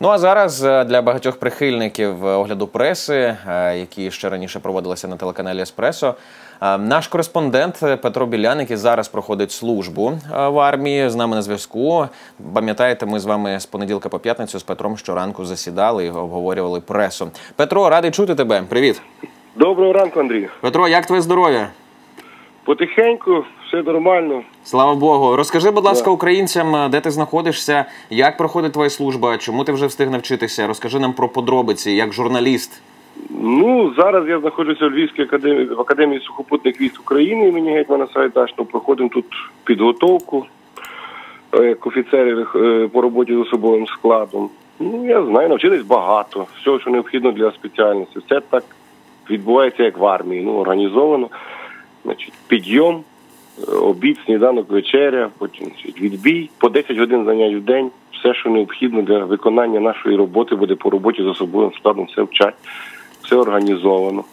Ну а зараз е, для багатьох прихильників е, огляду преси, е, які ще раніше проводилися на телеканалі Еспресо, наш кореспондент Петро Білян, який зараз проходить службу в армії, з нами на зв'язку. Пам'ятаєте, ми з вами з понеділка по п'ятницю з Петром щоранку засідали і обговорювали пресу. Петро, радий чути тебе. Привіт, Доброго ранку, Андрій. Петро. Як твоє здоров'я? Потихеньку, все нормально. Слава Богу. Розкажи, будь ласка, українцям, е, де ти знаходишся, як проходить твоя служба, чому ти вже встиг навчитися? Розкажи нам про подробиці, як журналіст. Ну, зараз я знаходжуся в Львівській академії в академії сухопутних військ України імені Гетьмана Сагайдачного. Проходимо тут підготовку е, як офіцери е, по роботі з особовим складом. Ну, я знаю, навчились багато. Всього, що необхідно для спеціальності. Все так відбувається, як в армії. Ну, організовано. Значить, підйом, обід, сніданок, вечеря, потім відбій, по 10 годин занять в день. Все, що необхідно для виконання нашої роботи, буде по роботі з особовим складом, все вчать, все організовано.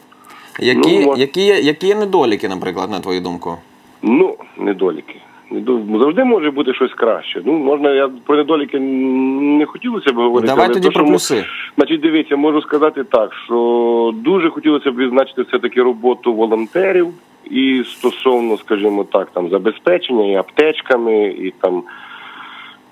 Які, Ну, які, які є недоліки, наприклад, на твою думку? Ну, недоліки. Недо- Завжди може бути щось краще. Ну, можна, я про недоліки не хотілося б говорити. Давай але тоді то, про плюси. Значить, дивіться, можу сказати так, що дуже хотілося б відзначити все-таки роботу волонтерів і стосовно, скажімо так, там забезпечення і аптечками, і там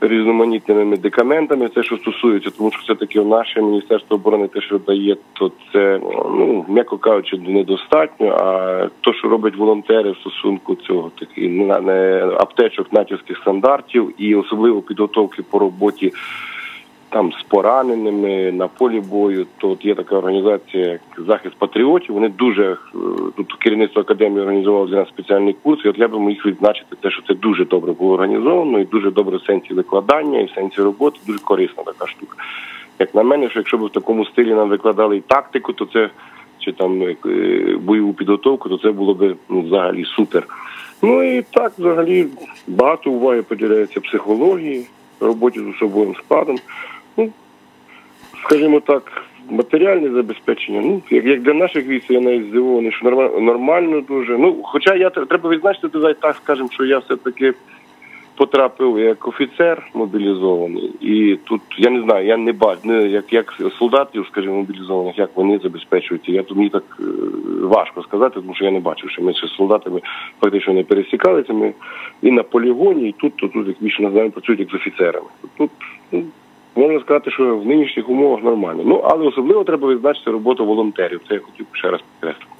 різноманітними медикаментами, це що стосується, тому що все-таки в наше міністерство оборони те, що дає, то це ну м'яко кажучи, недостатньо. А то, що роблять волонтери в стосунку цього такі на- не аптечок натівських стандартів, і особливо підготовки по роботі там з пораненими на полі бою. То є така організація, як захист патріотів. Вони дуже е, тут керівництво академії організувало для нас спеціальний курс. І от я би їх відзначити те, що це дуже добре було організовано, і дуже добре в сенсі викладання, і в сенсі роботи. Дуже корисна така штука. Як на мене, що якщо б в такому стилі нам викладали і тактику, то це чи там е, бойову підготовку, то це було б ну, взагалі супер. Ну і так, взагалі, багато уваги поділяється психології, роботі з особовим складом. Ну, скажімо так, матеріальне забезпечення. Ну, як, як для наших військ, я навіть здивований, що нормально, нормально дуже. Ну, хоча я тр- треба відзначити, так скажемо, що я все-таки потрапив як офіцер мобілізований, і тут я не знаю, я не бачу, не як, як солдатів, скажімо, мобілізованих, як вони забезпечуються. Я тут мені так е, важко сказати, тому що я не бачив, що ми ще з солдатами фактично не пересікалися. Ми і на полігоні, і тут, то тут як більше називаємо, працюють як з офіцерами. Тут ну, можна сказати, що в нинішніх умовах нормально. Ну але особливо треба відзначити роботу волонтерів. Це я хотів ще раз підкреслити.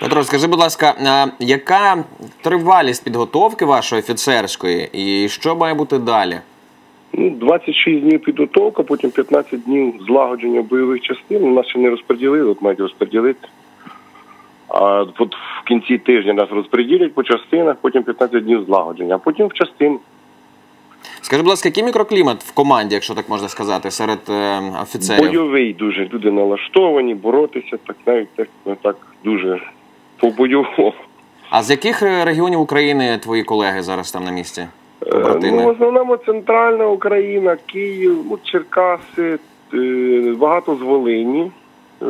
Петро, скажи, будь ласка, а яка тривалість підготовки вашої офіцерської і що має бути далі? Ну, 26 днів підготовка, потім 15 днів злагодження бойових частин. У нас ще не розподілили, от мають розподілити. А от в кінці тижня нас розподілять по частинах, потім 15 днів злагодження, а потім в частин. Скажи, будь ласка, який мікроклімат в команді, якщо так можна сказати, серед е, офіцерів? Бойовий дуже. Люди налаштовані, боротися, так навіть так, ну, так дуже по-бойовому. А з яких е, регіонів України твої колеги зараз там на місці? Е, Ну, в основному центральна Україна, Київ, ну, Черкаси, е, багато з Волині, е,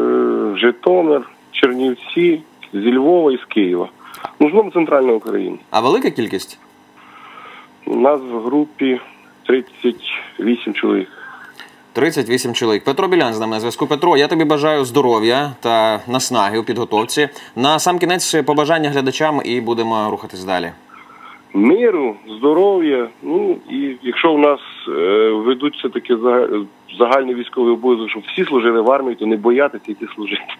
Житомир, Чернівці, зі Львова і з Києва. Ну, в основному центральна Україна. А велика кількість? У нас в групі 38 чоловік. 38 чоловік. Петро Білян з нами на зв'язку. Петро, я тобі бажаю здоров'я та наснаги у підготовці. На сам кінець побажання глядачам і будемо рухатись далі. Миру, здоров'я. Ну і якщо в нас е, ведуть все таки загальний військовий обов'язок, щоб всі служили в армії, то не боятися йти служити.